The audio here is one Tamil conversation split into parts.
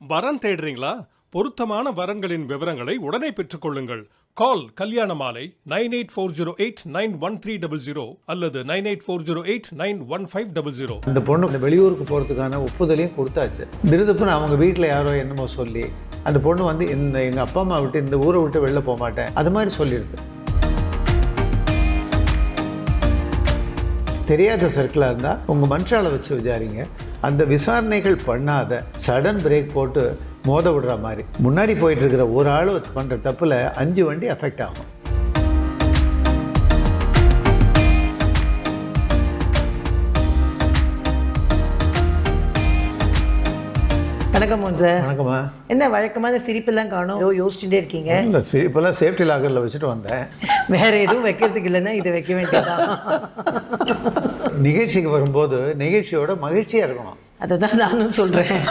வரன் தேடுறீங்களா? பொருத்தமான வரன்களின் விவரங்களை உடனே பெற்றுக்கொள்ளுங்கள். Call Kalyana Malai nine eight four zero eight nine one three double zero அல்லது nine eight four zero eight nine one five double zero. அந்த பொண்ணு இந்த வெளியூருக்கு போகிறதுக்கான ஒப்புதலையும் கொடுத்தாச்சு. திருதுப்புன்னு அவங்க வீட்டில் யாரோ என்னமோ சொல்லி அந்த பொண்ணு வந்து இந்த எங்கள் அப்பா அம்மா விட்டு இந்த ஊரை விட்டு வெளில போக மாட்டேன். அது மாதிரி சொல்லிடுது தெரியாத சர்க்கிளாக இருந்தால் உங்கள் மனுஷாலை வச்சு விசாரிங்க. அந்த விசாரணைகள் பண்ணாத சடன் பிரேக் போட்டு மோத விடுற மாதிரி. முன்னாடி போயிட்டு இருக்கிற ஒரு ஆள் பண்ணுற தப்பில் அஞ்சு வண்டி அஃபெக்ட் ஆகும். வணக்கம் சார் வணக்கம்மா. என்ன வழக்கமான சிரிப்பெல்லாம் காணும்? ஏதோ யோசிச்சுட்டே இருக்கீங்க. இல்லை இப்போல்லாம் சேஃப்டி லாக்கரில் வச்சுட்டு வந்தேன். வேற எதுவும் வைக்கிறதுக்கு இல்லைன்னா இதை வைக்க வேண்டியதான் நிகழ்ச்சிக்கு வரும்போது நிகழ்ச்சியோட மகிழ்ச்சியாக இருக்கணும். அதை தான் நானும் சொல்கிறேன்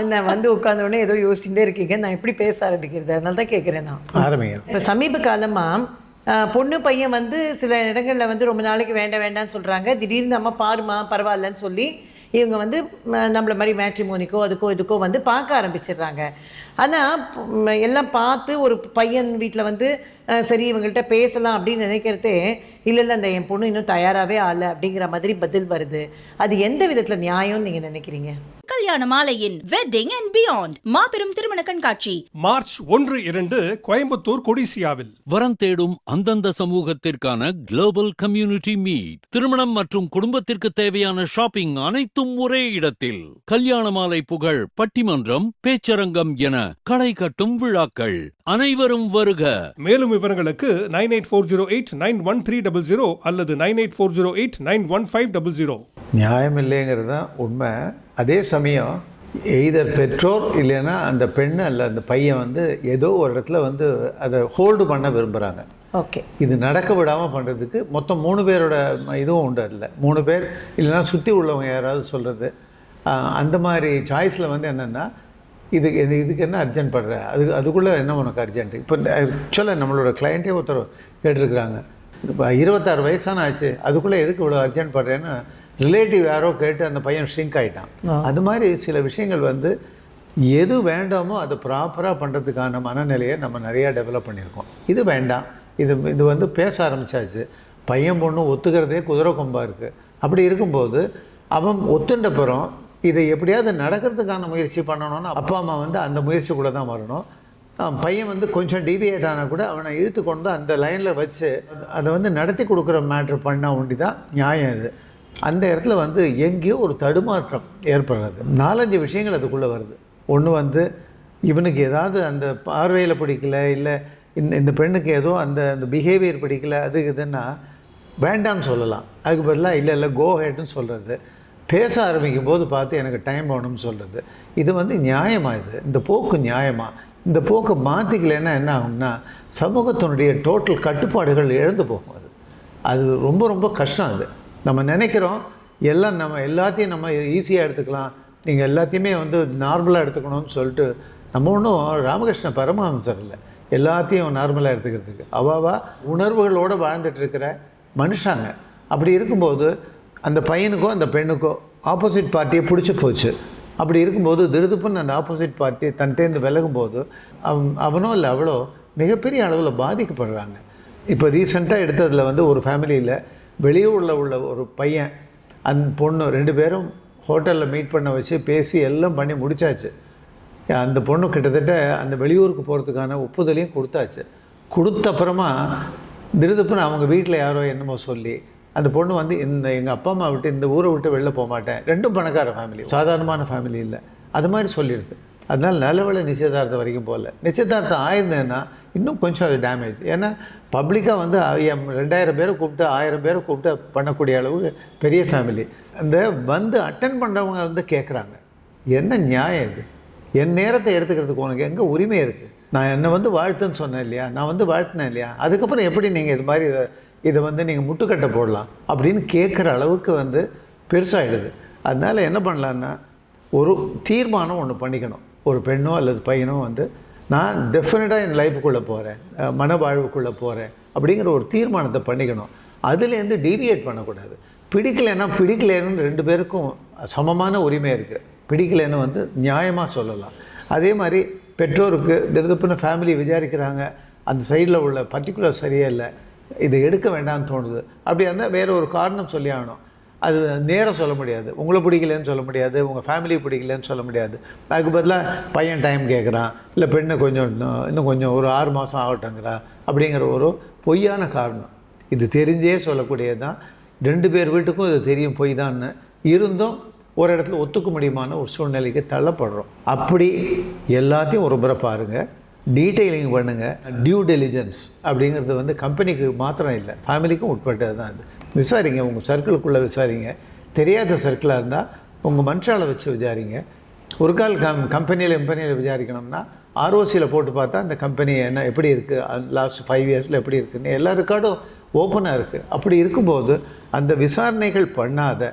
என்ன வந்து உட்கார்ந்த உடனே ஏதோ யோசிச்சுட்டே இருக்கீங்க. நான் எப்படி பேச ஆரம்பிக்கிறது. அதனால தான் கேட்குறேன் நான். ஆரம்பிங்க. இப்போ சமீப காலமாக பொண்ணு பையன் வந்து சில இடங்களில் வந்து ரொம்ப நாளைக்கு வேண்டாம் வேண்டாம்னு சொல்கிறாங்க திடீர்னு நம்ம பாருமா பரவாயில்லன்னு சொல்லி இவங்க வந்து நம்மள மாதிரி மேட்ரிமோனிக்கோ அதுக்கோ இதுக்கோ வந்து பார்க்க ஆரம்பிச்சிடுறாங்க. ஆனால் எல்லாம் பார்த்து ஒரு பையன் வீட்டில் வந்து சரி இவங்கள்ட்ட பேசலாம் அப்படின்னு நினைக்கிறதே இல்லை இல்லை அந்த என் பொண்ணு இன்னும் தயாராகவே ஆகலை அப்படிங்கிற மாதிரி பதில் வருது. அது எந்த விதத்தில் நியாயம்னு நீங்கள் நினைக்கிறீங்க? கல்யாண மாலையின் வெட்டிங் அண்ட் பியாண்ட் மாபெரும் திருமண கண்காட்சி. மார்ச் ஒன்று இரண்டு கோயம்புத்தூர் கொடிசியாவில். வரம் தேடும் அந்தந்த சமூகத்திற்கான குளோபல் கம்யூனிட்டி மீட் திருமணம் மற்றும் குடும்பத்திற்கு தேவையான ஷாப்பிங் அனைத்தும் ஒரே இடத்தில். கல்யாண மாலை புகழ் பட்டிமன்றம் பேச்சரங்கம் என களை கட்டும் விழாக்கள் அனைவரும் வருக. மேலும் விவரங்களுக்கு nine eight four zero eight nine one three double zero அல்லது nine eight four zero eight nine one five double zero நியாயம் இல்லைங்கிறது தான் உண்மை. அதே சமயம் எய்தர் பெற்றோர் இல்லைன்னா அந்த பெண் அல்ல அந்த பையன் வந்து ஏதோ ஒரு இடத்துல வந்து அதை ஹோல்டு பண்ண விரும்புகிறாங்க ஓகே. இது நடக்க விடாமல் பண்ணுறதுக்கு மொத்தம் மூணு பேரோட இதுவும் உண்டு அதில். மூணு பேர் இல்லைன்னா சுற்றி உள்ளவங்க யாராவது சொல்கிறது அந்த மாதிரி சாய்ஸில் வந்து என்னென்னா இது இது- இதுக்கு என்ன அர்ஜென்ட் படுற அது அதுக்குள்ளே என்ன உனக்கு அர்ஜென்ட் இப்போ ஆக்சுவலாக நம்மளோட கிளையண்ட்டே ஒருத்தர் கேட்டிருக்கிறாங்க. இப்போ இருபத்தாறு வயசான ஆச்சு அதுக்குள்ளே எதுக்கு இவ்வளோ அர்ஜென்ட் படுறேன்னு ரிலேட்டிவ் யாரோ கேட்டு அந்த பையன் ஷ்ரிங்க் ஆகிட்டான் அது மாதிரி சில விஷயங்கள் வந்து எது வேண்டாமோ அதை ப்ராப்பராக பண்ணுறதுக்கான மனநிலையை நம்ம நிறையா டெவலப் பண்ணியிருக்கோம். இது வேண்டாம். இது இது வந்து பேச ஆரம்பிச்சாச்சு. பையன் பொண்ணு ஒத்துக்கிறதே குதிரை கொம்பா இருக்குது அப்படி இருக்கும்போது அவன் ஒத்துண்டப்புறம் இதை எப்படியாவது நடக்கிறதுக்கான முயற்சி பண்ணணும்னா அப்பா அம்மா வந்து அந்த முயற்சிக்குள்ளே தான் வரணும். பையன் வந்து கொஞ்சம் டீவியேட் ஆனால் கூட அவனை இழுத்து கொண்டு அந்த லைனில் வச்சு அதை வந்து நடத்தி கொடுக்குற மேட்ரு பண்ணால் ஒண்டி தான் நியாயம் இது. அந்த இடத்துல வந்து எங்கேயோ ஒரு தடுமாற்றம் ஏற்படுறது. நாலஞ்சு விஷயங்கள் அதுக்குள்ளே வருது. ஒன்று வந்து இவனுக்கு ஏதாவது அந்த பார்வையில் பிடிக்கல இல்லை இந்த இந்த பெண்ணுக்கு ஏதோ அந்த அந்த பிஹேவியர் பிடிக்கல அது இதுன்னா வேண்டாம்னு சொல்லலாம். அதுக்கு பதிலாக இல்லை இல்லை கோ ஹெட்னு சொல்கிறது பேச ஆரம்பிக்கும் போது பார்த்து எனக்கு டைம் வேணும்னு சொல்கிறது இது வந்து நியாயமாக இது? இந்த போக்கு நியாயமாக இந்த போக்கை மாற்றிக்கலன்னா என்ன ஆகும்னா சமூகத்தினுடைய டோட்டல் கட்டுப்பாடுகள் இழந்து போகும் அது. அது ரொம்ப ரொம்ப கஷ்டம் அது. நம்ம நினைக்கிறோம் எல்லாம் நம்ம எல்லாத்தையும் நம்ம ஈஸியாக எடுத்துக்கலாம். நீங்கள் எல்லாத்தையுமே வந்து நார்மலாக எடுத்துக்கணும்னு சொல்லிட்டு நம்ம ஒன்றும் ராமகிருஷ்ண பரமஹம்சர் இல்லை. எல்லாத்தையும் நார்மலாக எடுத்துக்கிறதுக்கு. அவாவா உணர்வுகளோடு வாழ்ந்துட்டு இருக்கிற மனுஷாங்க. அப்படி இருக்கும்போது அந்த பையனுக்கோ அந்த பெண்ணுக்கோ ஆப்போசிட் பார்ட்டியை பிடிச்சி போச்சு. அப்படி இருக்கும்போது திருதுப்புன்னு அந்த ஆப்போசிட் பார்ட்டி தன்ட்டேந்து விலகும்போது அவன் அவனோ இல்லை அவளோ மிகப்பெரிய அளவில் பாதிக்கப்படுறாங்க. இப்போ ரீசெண்டாக எடுத்ததில் வந்து ஒரு ஃபேமிலியில் வெளியூரில் உள்ள ஒரு பையன் அந்த பொண்ணு ரெண்டு பேரும் ஹோட்டலில் மீட் பண்ண வச்சு பேசி எல்லாம் பண்ணி முடித்தாச்சு அந்த பொண்ணு கிட்டத்தட்ட அந்த வெளியூருக்கு போகிறதுக்கான ஒப்புதலையும் கொடுத்தாச்சு. கொடுத்த அப்புறமா திருதுப்புன்னு அவங்க வீட்டில் யாரோ என்னமோ சொல்லி அந்த பொண்ணு வந்து இந்த எங்கள் அப்பா அம்மா விட்டு இந்த ஊரை விட்டு வெளில போக மாட்டேன். ரெண்டும் பணக்கார ஃபேமிலி சாதாரணமான ஃபேமிலி இல்லை. அது மாதிரி சொல்லிடுது. அதனால் நல்லவேளை நிச்சயதார்த்தம் வரைக்கும் போகல. நிச்சயதார்த்தம் ஆயிருந்தேன்னா இன்னும் கொஞ்சம் அது டேமேஜ் ஏன்னா பப்ளிக்காக வந்து எம் ரெண்டாயிரம் பேரை கூப்பிட்டு ஆயிரம் பேரை கூப்பிட்டு பண்ணக்கூடிய அளவுக்கு பெரிய ஃபேமிலி அந்த வந்து அட்டன் பண்ணுறவங்க வந்து கேட்குறாங்க என்ன நியாயம் இது? என் நேரத்தை எடுத்துக்கிறதுக்கு உனக்கு எங்கே உரிமை இருக்குது நான் என்னை வந்து வாழ்த்துன்னு சொன்னேன் இல்லையா? நான் வந்து வாழ்த்தினேன் இல்லையா? அதுக்கப்புறம் எப்படி நீங்கள் இது மாதிரி இதை வந்து நீங்கள் முட்டுக்கட்டை போடலாம் அப்படின்னு கேட்குற அளவுக்கு வந்து பெருசாகிடுது அதனால் என்ன பண்ணலான்னா ஒரு தீர்மானம் ஒன்று பண்ணிக்கணும். ஒரு பெண்ணோ அல்லது பையனோ வந்து நான் டெஃபினட்டாக என் லைஃபுக்குள்ளே போகிறேன் மன வாழ்வுக்குள்ளே போகிறேன் அப்படிங்கிற ஒரு தீர்மானத்தை பண்ணிக்கணும். அதுலேருந்து டீவியேட் பண்ணக்கூடாது. பிடிக்கலைன்னா பிடிக்கலைன்னு ரெண்டு பேருக்கும் சமமான உரிமை இருக்குது பிடிக்கலைன்னு வந்து நியாயமாக சொல்லலாம். அதே மாதிரி பெற்றோருக்கு திருதுப்புன்னு ஃபேமிலி விசாரிக்கிறாங்க. அந்த சைடில் உள்ள பர்டிகுலர் சரியே இல்லை. இதை எடுக்க வேண்டாம்னு தோணுது. அப்படி இருந்தால் வேற ஒரு காரணம் சொல்லி ஆகணும். அது நேரம் சொல்ல முடியாது. உங்களை பிடிக்கலன்னு சொல்ல முடியாது. உங்கள் ஃபேமிலி பிடிக்கலன்னு சொல்ல முடியாது. அதுக்கு பதிலாக பையன் டைம் கேட்குறான் இல்லை பெண்ணு கொஞ்சம் இன்னும் கொஞ்சம் ஒரு ஆறு மாதம் ஆகட்டுங்கிறான் அப்படிங்கிற ஒரு பொய்யான காரணம். இது தெரிஞ்சே சொல்லக்கூடியது தான் ரெண்டு பேர் வீட்டுக்கும் இது தெரியும் பொய் தான் இருந்தும் ஒரு இடத்துல ஒத்துக்க முடியுமான ஒரு சூழ்நிலைக்கு தள்ளப்படுறோம். அப்படி எல்லாத்தையும் ஒரு முறை பாருங்கள் டீட்டெயிலிங் பண்ணுங்கள் டியூ டெலிஜென்ஸ் அப்படிங்கிறது வந்து கம்பெனிக்கு மாத்திரம் இல்லை. ஃபேமிலிக்கும் உட்பட்டது தான் அது விசாரிங்க. உங்கள் சர்க்கிளுக்குள்ளே விசாரிங்க. தெரியாத சர்க்கிளாக இருந்தால் உங்கள் மனுஷாலை வச்சு விசாரிங்க. ஒரு கால் கம் கம்பெனியில் கம்பெனியில் விசாரிக்கணும்னா ஆர்ஓசியில் போட்டு பார்த்தா அந்த கம்பெனி என்ன எப்படி இருக்குது லாஸ்ட் ஃபைவ் இயர்ஸில் எப்படி இருக்குன்னு எல்லா ரெக்கார்டும் ஓப்பனாக இருக்குது அப்படி இருக்கும்போது அந்த விசாரணைகள் பண்ணாத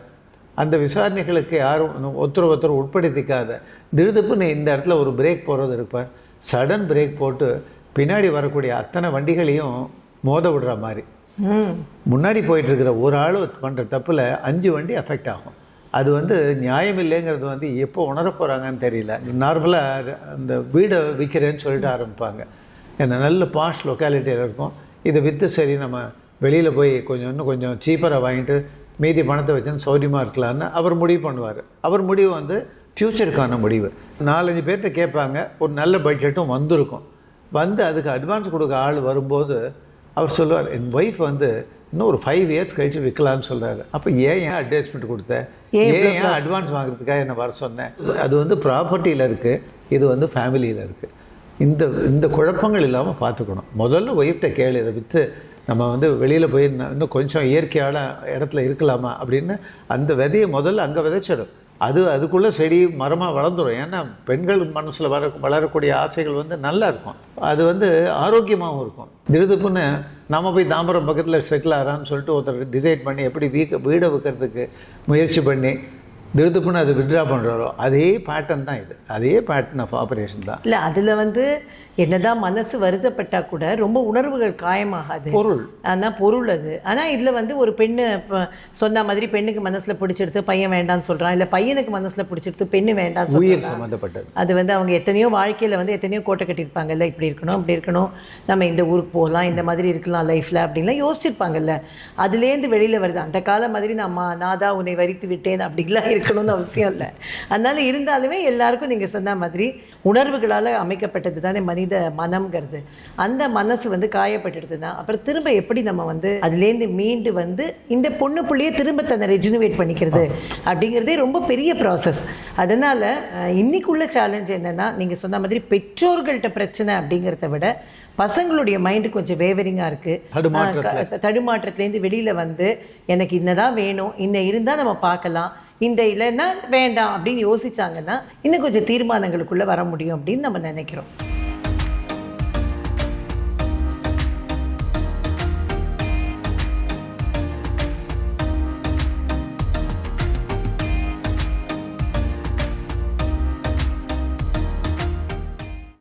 அந்த விசாரணைகளுக்கு யாரும் ஒருத்தர் ஒருத்தர் உட்படுத்திக்காத திடுதுப்புன்னு இந்த இடத்துல ஒரு பிரேக் போடுறது இருப்பார். சடன் பிரேக் போட்டு பின்னாடி வரக்கூடிய அத்தனை வண்டிகளையும் மோத விடுற மாதிரி. முன்னாடி போயிட்டு இருக்கிற ஒரு ஆள் பண்ணுற தப்பில் அஞ்சு வண்டி அஃபெக்ட் ஆகும். அது வந்து நியாயம் இல்லைங்கிறது வந்து எப்போ உணர போகிறாங்கன்னு தெரியல. நார்மலாக அந்த வீடை விற்கிறேன்னு சொல்லிட்டு ஆரம்பிப்பாங்க. ஏன்னா நல்ல பாஷ் லொக்காலிட்டியில் இருக்கும். இதை விற்று சரி நம்ம வெளியில் போய் கொஞ்சம் இன்னும் கொஞ்சம் சீப்பராக வாங்கிட்டு மீதி பணத்தை வச்சுன்னு சௌரியமாக இருக்கலான்னு அவர் முடிவு பண்ணுவார். அவர் முடிவு வந்து ஃப்யூச்சருக்கான முடிவு. நாலஞ்சு பேர்கிட்ட கேட்பாங்க ஒரு நல்ல பட்ஜெட்டும் வந்திருக்கும். வந்து அதுக்கு அட்வான்ஸ் கொடுக்க ஆள் வரும்போது அவர் சொல்லுவார் என் ஒய்ஃப் வந்து இன்னும் ஒரு ஃபைவ் இயர்ஸ் கழிச்சு விற்கலான்னு சொல்கிறாரு அப்போ ஏன் ஏன் அட்வைஸ்மெண்ட் கொடுத்த? ஏன் ஏன் அட்வான்ஸ் வாங்குறதுக்காக என்ன வர சொன்னேன் அது வந்து ப்ராப்பர்ட்டியில் இருக்குது இது வந்து ஃபேமிலியில் இருக்குது இந்த இந்த குழப்பங்கள் இல்லாமல் பார்த்துக்கணும். முதல்ல ஒய்ஃப்ட்ட கேளு இதை விற்று நம்ம வந்து வெளியில் போய் இன்னும் கொஞ்சம் இயற்கையான இடத்துல இருக்கலாமா அப்படின்னு அந்த விதையை முதல்ல அங்கே விதைச்சிடும். அது அதுக்குள்ளே செடி மரமாக வளர்ந்துடும் ஏன்னா பெண்கள் மனசில் வர வளரக்கூடிய ஆசைகள் வந்து நல்லா இருக்கும். அது வந்து ஆரோக்கியமாகவும் இருக்கும். திடுதுப்புன்னு நம்ம போய் தாம்பரம் பக்கத்தில் செட்டில் ஆகிறான்னு சொல்லிட்டு ஒருத்தர் டிசைட் பண்ணி எப்படி வீக்க வீடை வைக்கிறதுக்கு முயற்சி பண்ணி திடுதுப்புன்னு அது வித்ட்ரா பண்ணுறாரோ அதே பேட்டர்ன் தான் இது. அதே பேட்டர்ன் ஆஃப் ஆப்ரேஷன் தான். இல்லை அதில் வந்து என்னதான் மனசு வருத்தப்பட்டா கூட ரொம்ப உணர்வுகள் காயமாகாது. பொருள். ஆனால் பொருள் அது. ஆனால் இதில் வந்து ஒரு பெண்ணு சொன்ன மாதிரி பெண்ணுக்கு மனசில் பிடிச்செடுத்து பையன் வேண்டாம்னு சொல்கிறான் இல்லை பையனுக்கு மனசில் பிடிச்செடுத்து பெண்ணு வேண்டாம்னு உயிர் சம்மந்தப்பட்டது. அது வந்து அவங்க எத்தனையோ வாழ்க்கையில் வந்து எத்தனையோ கோட்டை கட்டியிருப்பாங்கல்ல இப்படி இருக்கணும் அப்படி இருக்கணும். நம்ம இந்த ஊருக்கு போகலாம் இந்த மாதிரி இருக்கலாம் லைஃப்பில் அப்படின்லாம் யோசிச்சிருப்பாங்கல்ல. அதுலேருந்து வெளியில் வருது. அந்த காலம் மாதிரி நான் நான் தான் உன்னை வரித்து விட்டேன் அப்படிலாம் இருக்கணும்னு அவசியம் இல்லை. அதனால இருந்தாலுமே எல்லாருக்கும் நீங்கள் சொன்ன மாதிரி உணர்வுகளால் அமைக்கப்பட்டது தானே மனித மனம்ங்கிறது. அந்த மனசு வந்து காயப்பட்டுடுதுன்னா அப்புறம் திரும்ப எப்படி நம்ம வந்து அதுலேருந்து மீண்டு வந்து இந்த பொண்ணு புள்ளைய திரும்ப தன்னை ரெஜினுவேட் பண்ணிக்கிறது அப்படிங்கிறதே ரொம்ப பெரிய ப்ராசஸ் அதனால் இன்னைக்குள்ள சேலஞ்ச் என்னென்னா நீங்கள் சொன்ன மாதிரி பெற்றோர்கள்ட்ட பிரச்சனை அப்படிங்கிறத விட பசங்களுடைய மைண்டு கொஞ்சம் வேவரிங்காக இருக்குது தடுமாற்றத்துல. தடுமாற்றத்துலேருந்து வெளியில் வந்து எனக்கு இன்னதான் வேணும் இன்ன இருந்தால் நம்ம பார்க்கலாம். இந்த இல்லைன்னா வேண்டாம் அப்படின்னு யோசிச்சாங்கன்னா இன்னும் கொஞ்சம் தீர்மானங்களுக்குள்ளே வர முடியும் அப்படின்னு நம்ம நினைக்கிறோம்.